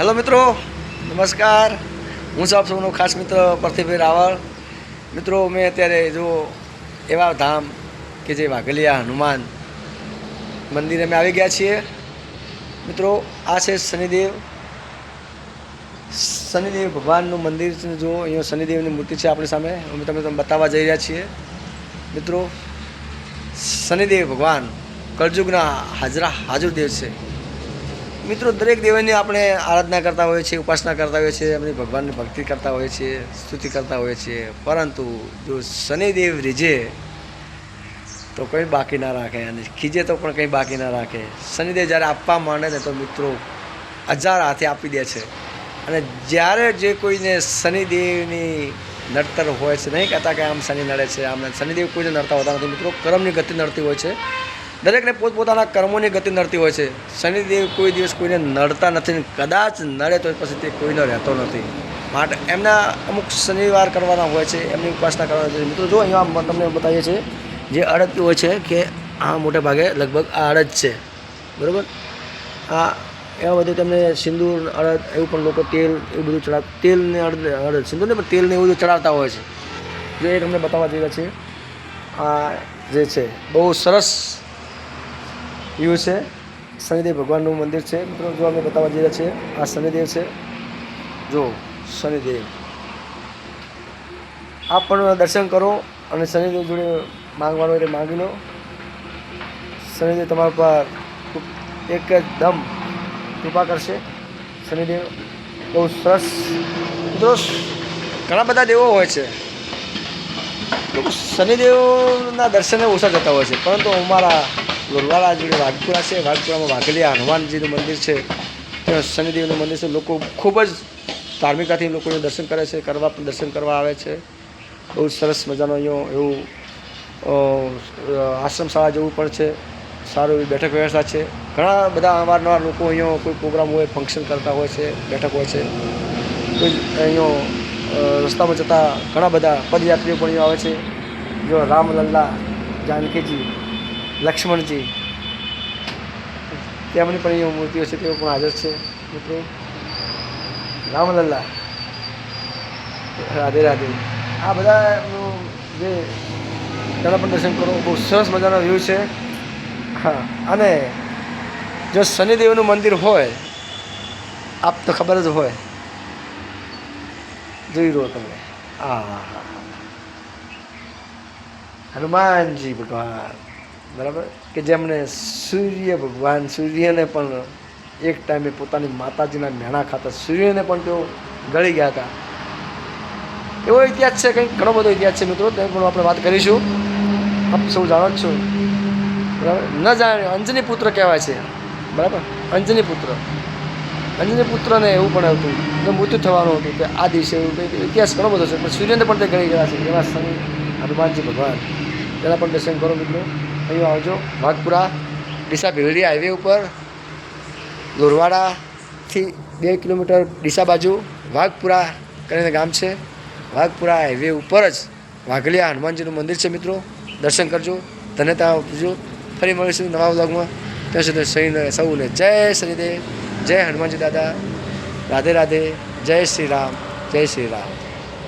Hello મિત્રો, નમસ્કાર. હું છું આપ સૌનો ખાસ મિત્ર પ્રતિભાઈ રાવળ મિત્રો, મેં અત્યારે જો એવા ધામ કે જે વાઘલિયા, હનુમાન મંદિરે અમે આવી ગયા છીએ. મિત્રો, આ છે શનિદેવ. શનિદેવ ભગવાનનું મંદિર છે જો, અહીંયા શનિદેવની મૂર્તિ છે આપણી સામે. અમે તમને તમે બતાવવા જઈ રહ્યા છીએ. મિત્રો, શનિદેવ ભગવાન કળજુગના હાજરા, હાજર દેવ છે. મિત્રો, દરેક દેવની આપણે આરાધના કરતા હોઈએ છીએ, ઉપાસના કરતા હોઈએ છીએ, એમની ભગવાનની ભક્તિ કરતા હોઈએ છીએ, સ્તુતિ કરતા હોઈએ છીએ. પરંતુ જો શનિદેવ રીઝે તો કંઈ બાકી ના રાખે અને ખીજે તો પણ કંઈ બાકી ના રાખે. શનિદેવ જ્યારે આપવા માંડે ને તો મિત્રો હજાર હાથે આપી દે છે. અને જ્યારે જે કોઈને શનિદેવની નડતર હોય છે, નહીં કહેતા કે આમ શનિ નડે છે, આમ શનિદેવ કોઈને નડતા હોતા નથી. મિત્રો, કર્મની ગતિ નડતી હોય છે. દરેકને પોતપોતાના કર્મોની ગતિ નડતી હોય છે. શનિદેવ કોઈ દિવસ કોઈને નડતા નથી કદાચ નડે તો પછી તે કોઈનો રહેતો નથી. માટે એમના અમુક શનિવાર કરવાના હોય છે, એમની ઉપાસના કરવાના છે. મિત્રો, જો અહીંયા તમને બતાવીએ છીએ, જે અડદ હોય છે કે આ મોટે ભાગે લગભગ આ અડદ છે. બરાબર? આ એવા બધું તમને સિંદૂર અડદ એવું પણ લોકો તેલ એવું બધું ચડાવ તેલને અડદ અડદ, સિંદૂર ને પણ તેલ ને એવું બધું ચડાવતા હોય છે. જો એ તમને બતાવવા રહ્યા છીએ, આ જે છે, બહુ સરસ વ્યૂ છે? શનિદેવ ભગવાનનું મંદિર છે. મિત્રો, જો અમે બતાવવા જઈ રહ્યા છીએ, આ શનિદેવ છે. જો, શનિદેવ. આપ પણ દર્શન કરો અને શનિદેવ જોડે માંગવાનું એટલે માંગી લો. શનિદેવ તમારા પર ખૂબ એક દમ કૃપા કરશે. શનિદેવ, બહુ સરસ. મિત્રો, ઘણા બધા દેવો હોય છે. શનિદેવના દર્શને ઓછા જતા હોય છે. પરંતુ અમારા લોરવાડા જોડે વાઘપુરા છે, વાઘપુરામાં વાઘલિયા હનુમાનજીનું મંદિર છે, ત્યાં શનિદેવનું મંદિર છે. લોકો ખૂબ જ ધાર્મિકતાથી લોકોને દર્શન કરે છે, કરવા પણ દર્શન કરવા આવે છે. બહુ સરસ મજાનો અહીંયા એવું આશ્રમ શાળા જેવું પણ છે. સારું એવી બેઠક વ્યવસ્થા છે. ઘણા બધા અવારનવાર લોકો અહીંયા કોઈ પ્રોગ્રામ હોય, ફંક્શન કરતા હોય છે, બેઠક હોય છે. કોઈ અહીંયા રસ્તામાં જતા ઘણા બધા પદયાત્રીઓ પણ અહીંયા આવે છે. જો રામલલ્લા જાનકીજી લક્ષ્મણજી. તેમની પણ અહીંયા મૂર્તિઓ છે, તેઓ પણ હાજર છે, મિત્રો. રામલલ્લા. રાધે રાધે. આ બધા એમનું જે તેના પણ દર્શન કરો, બહુ સરસ મજાનો વ્યૂ છે. હા, અને જો શનિદેવનું મંદિર હોય, આપ તો ખબર જ હોય. જોઈ રહો તમે. આ હનુમાનજી ભગવાન. બરાબર? કે જેમણે સૂર્ય ભગવાન, સૂર્યને પણ એક ટાઈમે પોતાની માતાજીના મેણા ખાતા સૂર્યને પણ તેઓ ગળી ગયા હતા. એવો ઇતિહાસ છે, કંઈક ઘણો બધો ઇતિહાસ છે મિત્રો તે પણ આપણે વાત કરીશું. આપ સૌ જાણો જ છો. બરાબર? ન જાણે, અંજની પુત્ર કહેવાય છે. બરાબર? અંજની પુત્ર. અંજની પુત્રને એવું પણ હતું મૃત્યુ થવાનું હતું કે આ દિવસે એવું કંઈક ઇતિહાસ ઘણો બધો છે, પણ સૂર્યને પણ તે ગળી ગયા છે. એવા શનિ, હનુમાનજી ભગવાન. તેના પણ દર્શન કરો મિત્રો. અહીં આવજો. વાઘપુરા ડીસા ભીલડી હાઈવે ઉપર, લોરવાડાથી બે કિલોમીટર ડીસા બાજુ વાઘપુરા કરીને ગામ છે. વાઘપુરા હાઈવે ઉપર જ વાઘલિયા હનુમાનજીનું મંદિર છે મિત્રો. દર્શન કરજો. ધન્યતા આપજો ફરી મળીશું નવા વ્લોગમાં. ત્યાં સુધી સહીને સૌને જય શનિદેવ જય હનુમાનજી દાદા. રાધે રાધે. જય શ્રી રામ. જય શ્રી રામ.